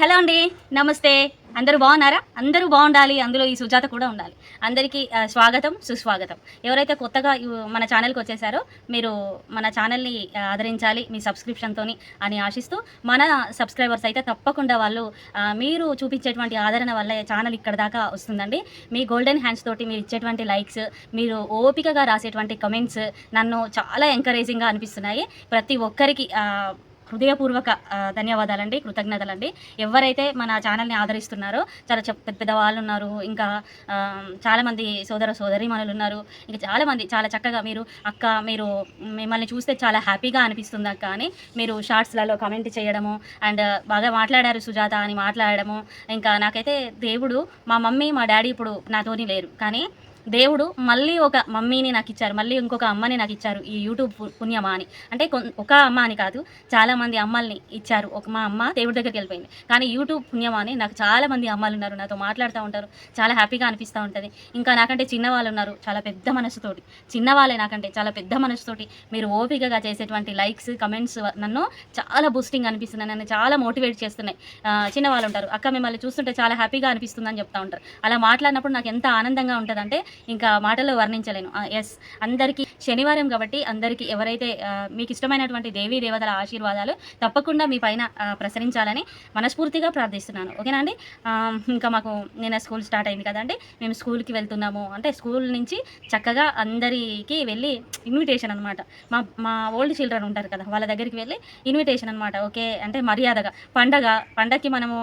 Hello అండి నమస్తే. అందరూ బాగున్నారా? అందరూ బాగుండాలి. అందులో ఈ సుజాత కూడా ఉండాలి. అందరికీ స్వాగతం సుస్వాగతం. ఎవరైతే కొత్తగా మన ఛానల్కి వచ్చేసారో మీరు మన ఛానల్ని ఆదరించాలి మీ సబ్స్క్రిప్షన్తోని అని ఆశిస్తూ మన సబ్స్క్రైబర్స్ అయితే తప్పకుండా వాళ్ళు మీరు చూపించేటువంటి ఆదరణ వల్ల ఛానల్ ఇక్కడ దాకా వస్తుందండి. మీ గోల్డెన్ హ్యాండ్స్ తోటి మీరు ఇచ్చేటువంటి లైక్స్ మీరు ఓపికగా రాసేటువంటి కమెంట్స్ నన్ను చాలా ఎంకరేజింగ్గా అనిపిస్తున్నాయి. ప్రతి ఒక్కరికి హృదయపూర్వక ధన్యవాదాలండి కృతజ్ఞతలండి. ఎవరైతే మన ఛానల్ని ఆదరిస్తున్నారో చాలా పెద్ద పెద్ద వాళ్ళు ఉన్నారు ఇంకా చాలామంది సోదర సోదరీమణులు ఉన్నారు ఇంకా చాలామంది చాలా చక్కగా మీరు అక్క మీరు మిమ్మల్ని చూస్తే చాలా హ్యాపీగా అనిపిస్తుంది అక్క అని మీరు షార్ట్స్లలో కమెంట్ చేయడము అండ్ బాగా మాట్లాడారు సుజాత అని మాట్లాడడము. ఇంకా నాకైతే దేవుడు మా మమ్మీ మా డాడీ ఇప్పుడు నాతోని లేరు. కానీ దేవుడు మళ్ళీ ఒక మమ్మీని నాకు ఇచ్చారు మళ్ళీ ఇంకొక అమ్మని నాకు ఇచ్చారు ఈ యూట్యూబ్ పుణ్యమా అని. అంటే ఒక అమ్మ అని కాదు చాలా మంది అమ్మల్ని ఇచ్చారు. ఒక మా అమ్మ దేవుడి దగ్గరికి వెళ్ళిపోయింది. కానీ యూట్యూబ్ పుణ్యమా అని నాకు చాలా మంది అమ్మాలు ఉన్నారు నాతో మాట్లాడుతూ ఉంటారు చాలా హ్యాపీగా అనిపిస్తూ ఉంటుంది. ఇంకా నాకంటే చిన్నవాళ్ళు ఉన్నారు చాలా పెద్ద మనసుతోటి. చిన్నవాళ్ళే నాకంటే చాలా పెద్ద మనసుతోటి మీరు ఓపికగా చేసేటువంటి లైక్స్ కమెంట్స్ నన్ను చాలా బూస్టింగ్ అనిపిస్తుంది నన్ను చాలా మోటివేట్ చేస్తున్నాయి. చిన్నవాళ్ళు ఉంటారు. అక్క మిమ్మల్ని చూస్తుంటే చాలా హ్యాపీగా అనిపిస్తుందని చెప్తా ఉంటారు. అలా మాట్లాడినప్పుడు నాకు ఎంత ఆనందంగా ఉంటుందంటే ఇంకా మాటల్లో వర్ణించలేను. ఎస్ అందరికీ శనివారం కాబట్టి అందరికీ ఎవరైతే మీకు ఇష్టమైనటువంటి దేవీ దేవతల ఆశీర్వాదాలు తప్పకుండా మీ పైన ప్రసరించాలని మనస్ఫూర్తిగా ప్రార్థిస్తున్నాను. ఓకేనా అండి? ఇంకా మాకు నిన్న స్కూల్ స్టార్ట్ అయింది కదండి మేము స్కూల్కి వెళ్తున్నాము. అంటే స్కూల్ నుంచి చక్కగా అందరికీ వెళ్ళి ఇన్విటేషన్ అనమాట మా మా ఓల్డ్ చిల్డ్రన్ ఉంటారు కదా వాళ్ళ దగ్గరికి వెళ్ళి ఇన్విటేషన్ అనమాట ఓకే అంటే మర్యాదగా పండగ పండగకి మనము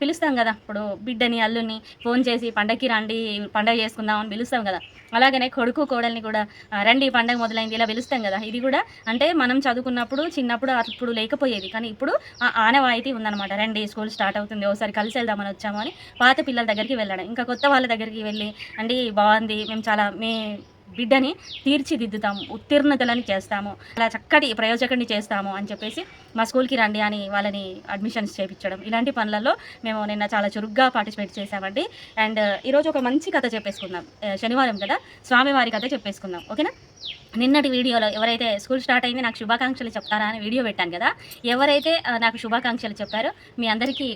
పిలుస్తాం కదా. ఇప్పుడు బిడ్డని అల్లుని ఫోన్ చేసి పండగకి రండి పండగ చేసుకుందాం అని పిలుస్తాం కదా. అలాగనే కొడుకు కోడల్ని కూడా రండి ఆ, పండగ మొదలైంది ఇలా పిలుస్తాం కదా. ఇది కూడా అంటే మనం చదువుకున్నప్పుడు చిన్నప్పుడు అప్పుడు లేకపోయేది. కానీ ఇప్పుడు ఆ ఆనవాయితీ ఉందన్నమాట. రండి స్కూల్ స్టార్ట్ అవుతుంది ఒకసారి కలిసి వెళ్దామని వచ్చాము అని పాత పిల్లల దగ్గరికి వెళ్ళడం. ఇంకా కొత్త వాళ్ళ దగ్గరికి వెళ్ళి అండి బాగుంది మేము చాలా మీ బిడ్డని తీర్చిదిద్దుతాము ఉత్తీర్ణతలని చేస్తాము అలా చక్కటి ప్రయోజకుడిని చేస్తాము అని చెప్పేసి మా స్కూల్కి రండి అని వాళ్ళని అడ్మిషన్స్ చేయించడం ఇలాంటి పనులలో మేము నిన్న చాలా చురుగ్గా పార్టిసిపేట్ చేసామండి అండ్ ఈరోజు ఒక మంచి కథ చెప్పేసుకుందాం. శనివారం కదా? స్వామివారి కథ చెప్పేసుకుందాం. ఓకేనా? నిన్నటి వీడియోలో ఎవరైతే స్కూల్ స్టార్ట్ అయింది నాకు శుభాకాంక్షలు చెప్తారా అని వీడియో పెట్టాను కదా ఎవరైతే నాకు శుభాకాంక్షలు చెప్పారో మీ అందరికీ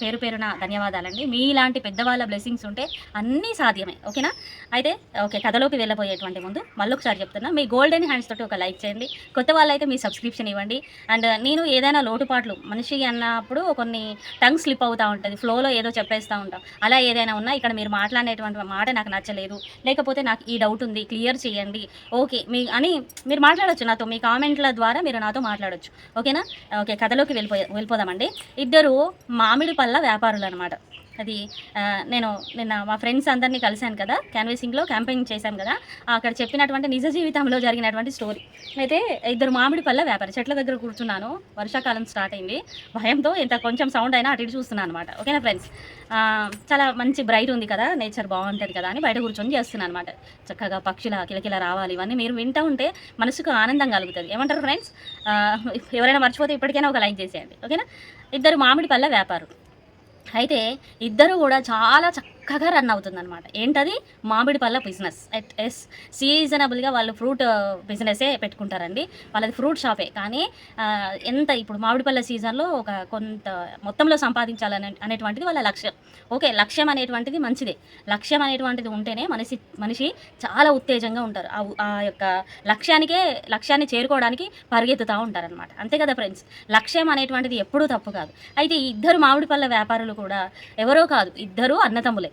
పేరు పేరున ధన్యవాదాలండి. మీలాంటి పెద్దవాళ్ళ బ్లెస్సింగ్స్ ఉంటే అన్నీ సాధ్యమే ఓకేనా? అయితే ఓకే కథలోకి వెళ్ళబోయేటువంటి ముందు మళ్ళీ ఒకసారి చెప్తున్నా మీ గోల్డెన్ హ్యాండ్స్ తోటి ఒక లైక్ చేయండి. కొత్త వాళ్ళైతే మీ సబ్స్క్రిప్షన్ ఇవ్వండి. అండ్ నేను ఏదైనా లోటుపాట్లు మనిషి అన్నప్పుడు కొన్ని టంగ్ స్లిప్ అవుతూ ఉంటుంది ఫ్లోలో ఏదో చెప్పేస్తూ ఉంటాం. అలా ఏదైనా ఉన్నా ఇక్కడ మీరు మాట్లాడేటువంటి మాట నాకు నచ్చలేదు. లేకపోతే నాకు ఈ డౌట్ ఉంది క్లియర్ చేయండి. ఓకే మీ అని మీరు మాట్లాడొచ్చు నాతో మీ కామెంట్ల ద్వారా మీరు నాతో మాట్లాడచ్చు. ఓకేనా? ఓకే కథలోకి వెళ్ళిపోయే వెళ్ళిపోదామండి. ఇద్దరు మామిడి పళ్ళ వ్యాపారులు అనమాట అది నేను నిన్న మా ఫ్రెండ్స్ అందరినీ కలిశాను కదా క్యాన్వేసింగ్లో క్యాంపెయిన్ చేశాం కదా అక్కడ చెప్పినటువంటి నిజ జీవితంలో జరిగినటువంటి స్టోరీ. అయితే ఇద్దరు మామిడి పళ్ళ వ్యాపారి చెట్ల దగ్గర కూర్చున్నాను వర్షాకాలం స్టార్ట్ అయింది. భయంతో ఇంత కొంచెం సౌండ్ అయినా అటు ఇటు చూస్తున్నాను అనమాట ఓకేనా ఫ్రెండ్స్ చాలా మంచి బ్రైట్ ఉంది కదా నేచర్ బాగుంటుంది కదా అని బయట కూర్చొని చేస్తున్నాను అనమాట చక్కగా పక్షుల కిలకిల రావాలి ఇవన్నీ మీరు వింటూ ఉంటే మనసుకు ఆనందం కలుగుతుంది. ఏమంటారు ఫ్రెండ్స్ ఎవరైనా మర్చిపోతే ఇప్పటికైనా ఒక లైక్ చేసేయండి. ఓకేనా ఇద్దరు మామిడి పళ్ళ వ్యాపారులు అయితే ఇద్దరు కూడా చాలా చక్క చక్కగా రన్ అవుతుందన్నమాట. ఏంటది? మామిడి పళ్ళ బిజినెస్ ఎట్ ఎస్ సీజనబుల్గా వాళ్ళు ఫ్రూట్ బిజినెసే uh, పెట్టుకుంటారండి. వాళ్ళది ఫ్రూట్ షాపే కానీ uh, ఎంత ఇప్పుడు మామిడి పళ్ళ సీజన్లో ఒక కొంత మొత్తంలో సంపాదించాలనే అనేటువంటిది వాళ్ళ లక్ష్యం. ఓకే లక్ష్యం అనేటువంటిది మంచిదే. లక్ష్యం అనేటువంటిది ఉంటేనే మనిషి మనిషి చాలా ఉత్తేజంగా ఉంటారు. ఆ ఆ యొక్క లక్ష్యానికే లక్ష్యాన్ని చేరుకోవడానికి పరిగెత్తుతూ ఉంటారనమాట అంతే కదా ఫ్రెండ్స్ లక్ష్యం అనేటువంటిది ఎప్పుడూ తప్పు కాదు. అయితే ఈ ఇద్దరు మామిడి పళ్ళ వ్యాపారులు కూడా ఎవరో కాదు ఇద్దరు అన్నతమ్ములే.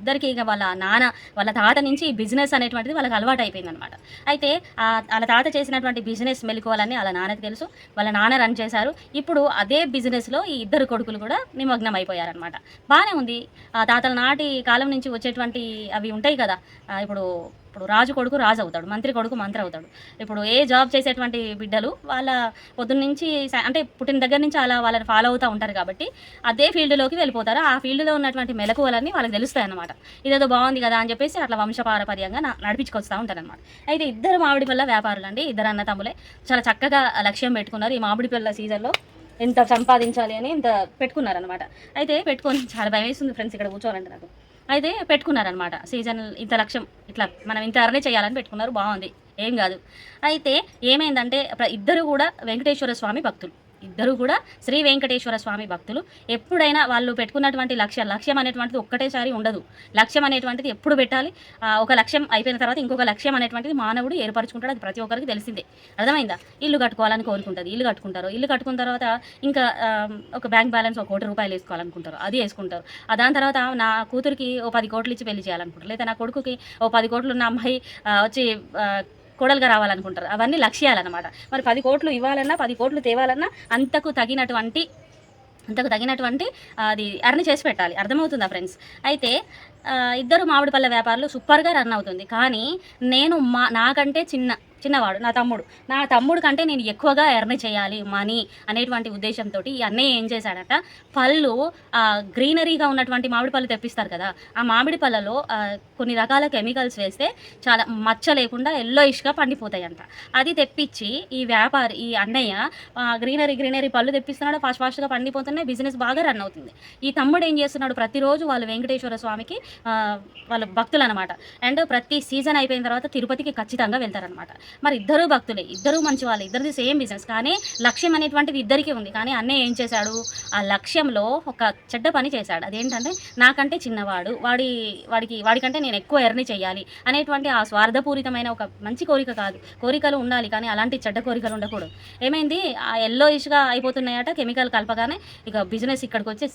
ఇద్దరికి ఇక వాళ్ళ నాన్న వాళ్ళ తాత నుంచి బిజినెస్ అనేటువంటిది వాళ్ళకి అలవాటు అయిపోయింది అనమాట అయితే ఆ వాళ్ళ తాత చేసినటువంటి బిజినెస్ మెలుకోవాలని వాళ్ళ నాన్నకి తెలుసు వాళ్ళ నాన్న రన్ చేశారు. ఇప్పుడు అదే బిజినెస్లో ఈ ఇద్దరు కొడుకులు కూడా నిమగ్నం అయిపోయారనమాట బాగానే ఉంది. ఆ తాతల నాటి కాలం నుంచి వచ్చేటువంటి అవి ఉంటాయి కదా ఇప్పుడు ఇప్పుడు రాజు కొడుకు రాజు అవుతాడు మంత్రి కొడుకు మంత్రి అవుతాడు. ఇప్పుడు ఏ జాబ్ చేసేటువంటి బిడ్డలు వాళ్ళ పొద్దున్న నుంచి అంటే పుట్టిన దగ్గర నుంచి అలా వాళ్ళని ఫాలో అవుతూ ఉంటారు కాబట్టి అదే ఫీల్డ్లోకి వెళ్ళిపోతారు. ఆ ఫీల్డ్లో ఉన్నటువంటి మెలకువలన్నీ వాళ్ళకి తెలుస్తాయి అన్నమాట ఇదేదో బాగుంది కదా అని చెప్పేసి అట్లా వంశపారపర్యంగా నడిపించుకొస్తూ ఉంటారనమాట అయితే ఇద్దరు మామిడి పళ్ళ వ్యాపారులు అండి ఇద్దరు అన్న తమ్ములే చాలా చక్కగా లక్ష్యం పెట్టుకున్నారు ఈ మామిడి పళ్ళ సీజన్లో. ఎంత సంపాదించాలి అని ఇంత పెట్టుకున్నారనమాట అయితే పెట్టుకొని చాలా భయం వేస్తుంది ఫ్రెండ్స్ ఇక్కడ కూర్చోవాలంటే నాకు. అయితే పెట్టుకున్నారనమాట సీజన్ ఇంత లక్ష్యం. ఇట్లా మనం ఇంత అర్నే చేయాలని పెట్టుకున్నారు బాగుంది. ఏం కాదు. అయితే ఏమైందంటే ఇద్దరు కూడా వెంకటేశ్వర స్వామి భక్తులు. ఇద్దరు కూడా శ్రీ వెంకటేశ్వర స్వామి భక్తులు. ఎప్పుడైనా వాళ్ళు పెట్టుకున్నటువంటి లక్ష్యం లక్ష్యం అనేటువంటిది ఒక్కటేసారి ఉండదు. లక్ష్యం అనేటువంటిది ఎప్పుడు పెట్టాలి? ఒక లక్ష్యం అయిపోయిన తర్వాత ఇంకొక లక్ష్యం అనేటువంటిది మానవుడు ఏర్పరచుకుంటాడు. అది ప్రతి ఒక్కరికి తెలిసిందే. అర్థమైందా? ఇల్లు కట్టుకోవాలని కోరుకుంటుంది ఇల్లు కట్టుకుంటారు. ఇల్లు కట్టుకున్న తర్వాత ఇంకా ఒక బ్యాంక్ బ్యాలెన్స్ ఒక కోటి రూపాయలు వేసుకోవాలనుకుంటారు. అది వేసుకుంటారు. దాని తర్వాత నా కూతురికి ఓ పది కోట్లు ఇచ్చి పెళ్ళి చేయాలనుకుంటారు. లేదా నా కొడుకుకి ఓ పది కోట్లు ఉన్న అమ్మాయి వచ్చి కోడలుగా రావాలనుకుంటారు. అవన్నీ లక్ష్యాలన్నమాట. మరి పది కోట్లు ఇవ్వాలన్నా పది కోట్లు తేవాలన్నా అంతకు తగినటువంటి అంతకు తగినటువంటి అది అర్న్ చేసి పెట్టాలి. అర్థమవుతుందా ఫ్రెండ్స్? అయితే ఇద్దరు మామిడి పళ్ళ వ్యాపారులు సూపర్గా రన్ అవుతుంది. కానీ నేను మా నాకంటే చిన్న చిన్నవాడు నా తమ్ముడు. నా తమ్ముడు కంటే నేను ఎక్కువగా ఎర్న్ చేయాలి మనీ అనేటువంటి ఉద్దేశంతో ఈ అన్నయ్య ఏం చేశాడట పళ్ళు గ్రీనరీగా ఉన్నటువంటి మామిడి పళ్ళు తెప్పిస్తారు కదా ఆ మామిడి పళ్ళలో కొన్ని రకాల కెమికల్స్ వేస్తే చాలా మచ్చ లేకుండా ఎల్లోయిష్గా పండిపోతాయంట. అది తెప్పించి ఈ వ్యాపారి ఈ అన్నయ్య గ్రీనరీ గ్రీనరీ పళ్ళు తెప్పిస్తున్నాడు ఫాస్ట్ ఫాస్ట్గా పండిపోతున్నాయి బిజినెస్ బాగా రన్ అవుతుంది. ఈ తమ్ముడు ఏం చేస్తున్నాడు ప్రతిరోజు వాళ్ళు వెంకటేశ్వర స్వామికి వాళ్ళ భక్తులు అనమాట అండ్ ప్రతి సీజన్ అయిపోయిన తర్వాత తిరుపతికి ఖచ్చితంగా వెళ్తారనమాట మరి ఇద్దరు భక్తులే. ఇద్దరు మంచి వాళ్ళు. ఇద్దరిది సేమ్ బిజినెస్. కానీ లక్ష్యం అనేటువంటిది ఇద్దరికీ ఉంది. కానీ అన్నయ్య ఏం చేశాడు? ఆ లక్ష్యంలో ఒక చెడ్డ పని చేశాడు. అదేంటంటే నాకంటే చిన్నవాడు. వాడి వాడికి వాడికంటే నేను ఎక్కువ ఎర్ని చేయాలి అనేటువంటి ఆ స్వార్థపూరితమైన ఒక మంచి కోరిక కాదు. కోరికలు ఉండాలి. కానీ అలాంటి చెడ్డ కోరికలు ఉండకూడదు. ఏమైంది? ఆ ఎల్లో ఇష్గా అయిపోతున్నాయట కెమికల్ కలపగానే ఇక బిజినెస్ ఇక్కడికి వచ్చి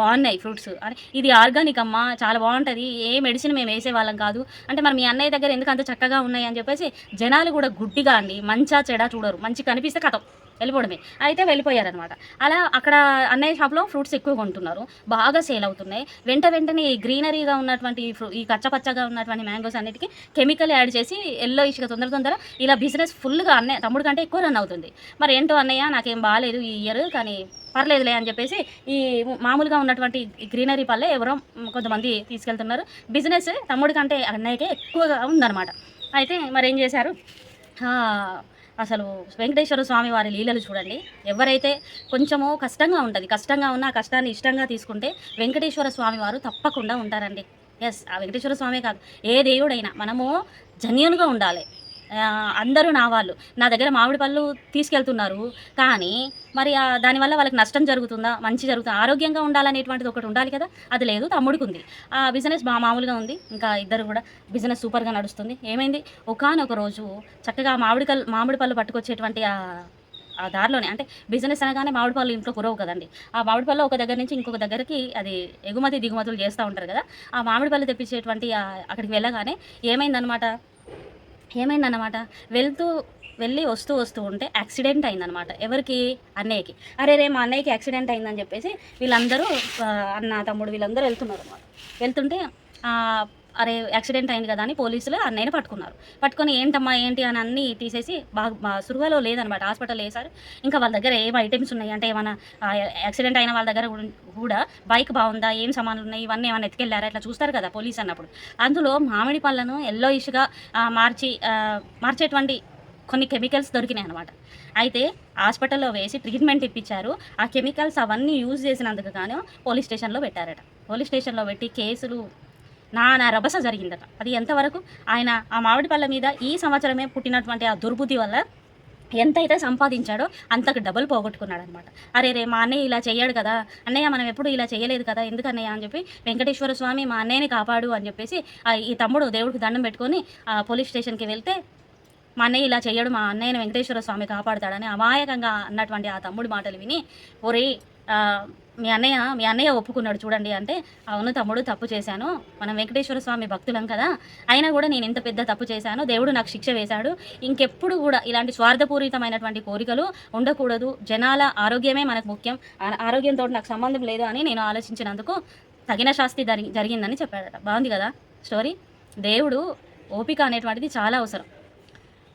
బాగున్నాయి ఫ్రూట్స్ అని ఇది ఆర్గానిక్ అమ్మా. చాలా బాగుంటుంది. ఏ మెడిసిన్ మేము వేసే వాళ్ళం కాదు. అంటే మరి మీ అన్నయ్య దగ్గర ఎందుకు అంత చక్కగా ఉన్నాయి అని చెప్పేసి జనాలు కూడా గుడ్డిగా అండి. మంచా చెడా చూడరు. మంచి కనిపిస్తే కథం వెళ్ళిపోవడమే. అయితే వెళ్ళిపోయారనమాట అలా అక్కడ అన్నయ్య షాప్లో ఫ్రూట్స్ ఎక్కువ కొంటున్నారు. బాగా సేల్ అవుతున్నాయి. వెంట వెంటనే ఈ గ్రీనరీగా ఉన్నటువంటి ఈ కచ్చపచ్చగా ఉన్నటువంటి మ్యాంగోస్ అన్నిటికీ కెమికల్ యాడ్ చేసి ఎల్లో ఇష్గా తొందర తొందర ఇలా బిజినెస్ ఫుల్గా అన్నయ్య తమ్ముడు కంటే ఎక్కువ రన్ అవుతుంది. మరి ఏంటో అన్నయ్య నాకేం బాగాలేదు ఈ ఇయర్ కానీ పర్లేదులే అని చెప్పేసి ఈ మామూలుగా ఉన్నటువంటి గ్రీనరీ పల్లె ఎవరో కొంతమంది తీసుకెళ్తున్నారు. బిజినెస్ తమ్ముడి కంటే అన్నయ్యకే ఎక్కువగా ఉందన్నమాట. అయితే మరి ఏం చేశారు అసలు వెంకటేశ్వర స్వామి వారి లీలలు చూడండి. ఎవరైతే కొంచెము కష్టంగా ఉంటుంది కష్టంగా ఉన్న కష్టాన్ని ఇష్టంగా తీసుకుంటే వెంకటేశ్వర స్వామి వారు తప్పకుండా ఉంటారండి. ఎస్ ఆ వెంకటేశ్వర స్వామి కాదు ఏ దేవుడైనా మనము జన్యున్గా ఉండాలి. అందరూ నా వాళ్ళు. నా దగ్గర మామిడి పళ్ళు తీసుకెళ్తున్నారు. కానీ మరి దానివల్ల వాళ్ళకి నష్టం జరుగుతుందా? మంచి జరుగుతుందా? ఆరోగ్యంగా ఉండాలనేటువంటిది ఒకటి ఉండాలి కదా? అది లేదు తమ్ముడికి ఉంది. ఆ బిజినెస్ బా మామూలుగా ఉంది. ఇంకా ఇద్దరు కూడా బిజినెస్ సూపర్గా నడుస్తుంది. ఏమైంది? ఒకనొక రోజు చక్కగా మామిడి కల్ మామిడి పళ్ళు పట్టుకొచ్చేటువంటి ఆ ఆ దారిలోనే అంటే బిజినెస్ అనగానే మామిడి పళ్ళు ఇంట్లో కురవు కదండి. ఆ మామిడి పళ్ళు ఒక దగ్గర నుంచి ఇంకొక దగ్గరికి అది ఎగుమతి దిగుమతులు చేస్తూ ఉంటారు కదా. ఆ మామిడి పళ్ళు తెప్పించేటువంటి అక్కడికి వెళ్ళగానే ఏమైందనమాట ఏమైందన్నమాట? వెళ్తూ వెళ్ళి వస్తూ వస్తూ ఉంటే యాక్సిడెంట్ అయిందనమాట ఎవరికి? అన్నయ్యకి. అరే రే మా అన్నయ్యకి యాక్సిడెంట్ అయిందని చెప్పేసి వీళ్ళందరూ అన్న తమ్ముడు వీళ్ళందరూ వెళ్తున్నారు అనమాట వెళ్తుంటే అరే యాక్సిడెంట్ అయింది కదా అని పోలీసులు అన్నయ్యని పట్టుకున్నారు. పట్టుకొని ఏంటమ్మా ఏంటి అని అన్నీ తీసేసి బాగా సురుగాలో లేదనమాట. హాస్పిటల్ వేశారు. ఇంకా వాళ్ళ దగ్గర ఏం ఐటమ్స్ ఉన్నాయి? అంటే ఏమైనా యాక్సిడెంట్ అయిన వాళ్ళ దగ్గర కూడా- కూడా బైక్ బాగుందా? ఏం సామాన్లు ఉన్నాయి? ఇవన్నీ ఏమైనా ఎత్తుకెళ్ళారా? ఇట్లా చూస్తారు కదా పోలీస్ అన్నప్పుడు. అందులో మామిడి పళ్ళను ఎల్లో ఇష్గా మార్చి మార్చేటువంటి కొన్ని కెమికల్స్ దొరికినాయి అనమాట అయితే హాస్పిటల్లో వేసి ట్రీట్మెంట్ ఇప్పించారు. ఆ కెమికల్స్ అవన్నీ యూజ్ చేసినందుకు గాను పోలీస్ స్టేషన్లో పెట్టారట. పోలీస్ స్టేషన్లో పెట్టి కేసులు నా నా రభస జరిగిందట. అది ఎంతవరకు? ఆయన ఆ మామిడి పళ్ళ మీద ఈ సంవత్సరమే పుట్టినటువంటి ఆ దుర్బుద్ధి వల్ల ఎంతైతే సంపాదించాడో అంతకు డబుల్ పోగొట్టుకున్నాడు అనమాట అరే రే మా అన్నయ్య ఇలా చేయడు కదా. అన్నయ్య మనం ఎప్పుడు ఇలా చేయలేదు కదా. ఎందుకు అన్నయ్య అని చెప్పి వెంకటేశ్వర స్వామి మా అన్నయ్యని కాపాడు అని చెప్పేసి ఈ తమ్ముడు దేవుడికి దండం పెట్టుకొని ఆ పోలీస్ స్టేషన్కి వెళ్తే మా అన్నయ్య ఇలా చేయడు మా అన్నయ్యని వెంకటేశ్వర స్వామి కాపాడుతాడని అమాయకంగా అన్నటువంటి ఆ తమ్ముడి మాటలు విని ఒరే మీ అన్నయ్య మీ అన్నయ్య ఒప్పుకున్నాడు చూడండి అంటే అవును తమ్ముడు తప్పు చేశాను. మనం వెంకటేశ్వర స్వామి భక్తులం కదా. అయినా కూడా నేను ఇంత పెద్ద తప్పు చేశాను. దేవుడు నాకు శిక్ష వేశాడు. ఇంకెప్పుడు కూడా ఇలాంటి స్వార్థపూరితమైనటువంటి కోరికలు ఉండకూడదు. జనాల ఆరోగ్యమే మనకు ముఖ్యం. ఆరోగ్యంతో నాకు సంబంధం లేదు అని నేను ఆలోచించినందుకు తగిన శాస్తి జరిగి జరిగిందని చెప్పాడట. బాగుంది కదా స్టోరీ? దేవుడు ఓపిక అనేటువంటిది చాలా అవసరం.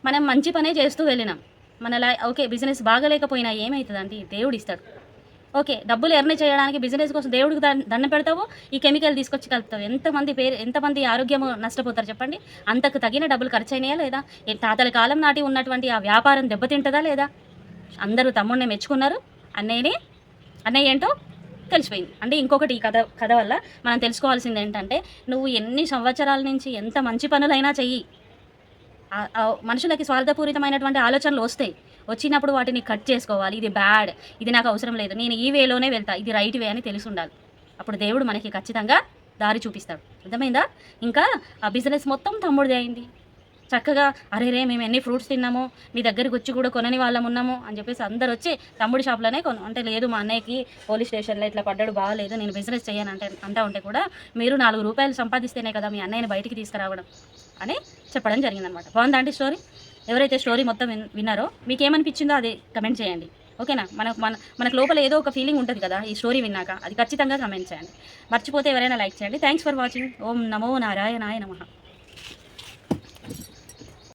మనం మంచి పనే చేస్తూ వెళ్ళినాం. మన లై ఓకే బిజినెస్ బాగలేకపోయినా ఏమవుతుందండి దేవుడు ఇస్తాడు ఓకే డబ్బులు ఎర్న్ చేయడానికి బిజినెస్ కోసం దేవుడికి దండ దండం పెడతావు ఈ కెమికల్ తీసుకొచ్చి కలుపుతావు. ఎంతమంది పేరు ఎంతమంది ఆరోగ్యం నష్టపోతారు చెప్పండి? అంతకు తగిన డబ్బులు ఖర్చు అయినాయా లేదా తాతల కాలం నాటి ఉన్నటువంటి ఆ వ్యాపారం దెబ్బతింటదా లేదా? అందరూ తమ్ముడిని మెచ్చుకున్నారు. అన్నయ్యని అన్నయ్య ఏంటో తెలిసిపోయింది. అంటే ఇంకొకటి ఈ కథ కథ వల్ల మనం తెలుసుకోవాల్సింది ఏంటంటే నువ్వు ఎన్ని సంవత్సరాల నుంచి ఎంత మంచి పనులైనా చెయ్యి. మనుషులకి స్వార్థపూరితమైనటువంటి ఆలోచనలు వస్తాయి. వచ్చినప్పుడు వాటిని కట్ చేసుకోవాలి. ఇది బ్యాడ్. ఇది నాకు అవసరం లేదు. నేను ఈ వేలోనే వెళ్తా. ఇది రైట్ వే అని తెలిసి ఉండాలి. అప్పుడు దేవుడు మనకి ఖచ్చితంగా దారి చూపిస్తాడు. అర్థమైందా? ఇంకా ఆ బిజినెస్ మొత్తం తమ్ముడిదే అయింది. చక్కగా అరే రే మేము ఎన్ని ఫ్రూట్స్ తిన్నాము మీ దగ్గరికి వచ్చి కూడా కొనని వాళ్ళం ఉన్నాము అని చెప్పేసి అందరు వచ్చి తమ్ముడి షాప్లోనే కొను అంటే లేదు మా అన్నయ్యకి పోలీస్ స్టేషన్లో ఇట్లా పడ్డాడు బాగాలేదు నేను బిజినెస్ చేయను అంటే అంటా ఉంటే కూడా మీరు నాలుగు రూపాయలు సంపాదిస్తేనే కదా మీ అన్నయ్యని బయటికి తీసుకురావడం అని చెప్పడం జరిగిందనమాట. బాగుందా అండి స్టోరీ? ఎవరైతే స్టోరీ మొత్తం విన్- విన్నారో మీకు ఏమనిపించిందో అది కమెంట్ చేయండి. ఓకేనా? మనకు మన మనకు లోపల ఏదో ఒక ఫీలింగ్ ఉంటుంది కదా ఈ స్టోరీ విన్నాక అది ఖచ్చితంగా కమెంట్ చేయండి. మర్చిపోతే ఎవరైనా లైక్ చేయండి. థ్యాంక్స్ ఫర్ వాచింగ్ ఓం నమో నారాయణాయ నమః.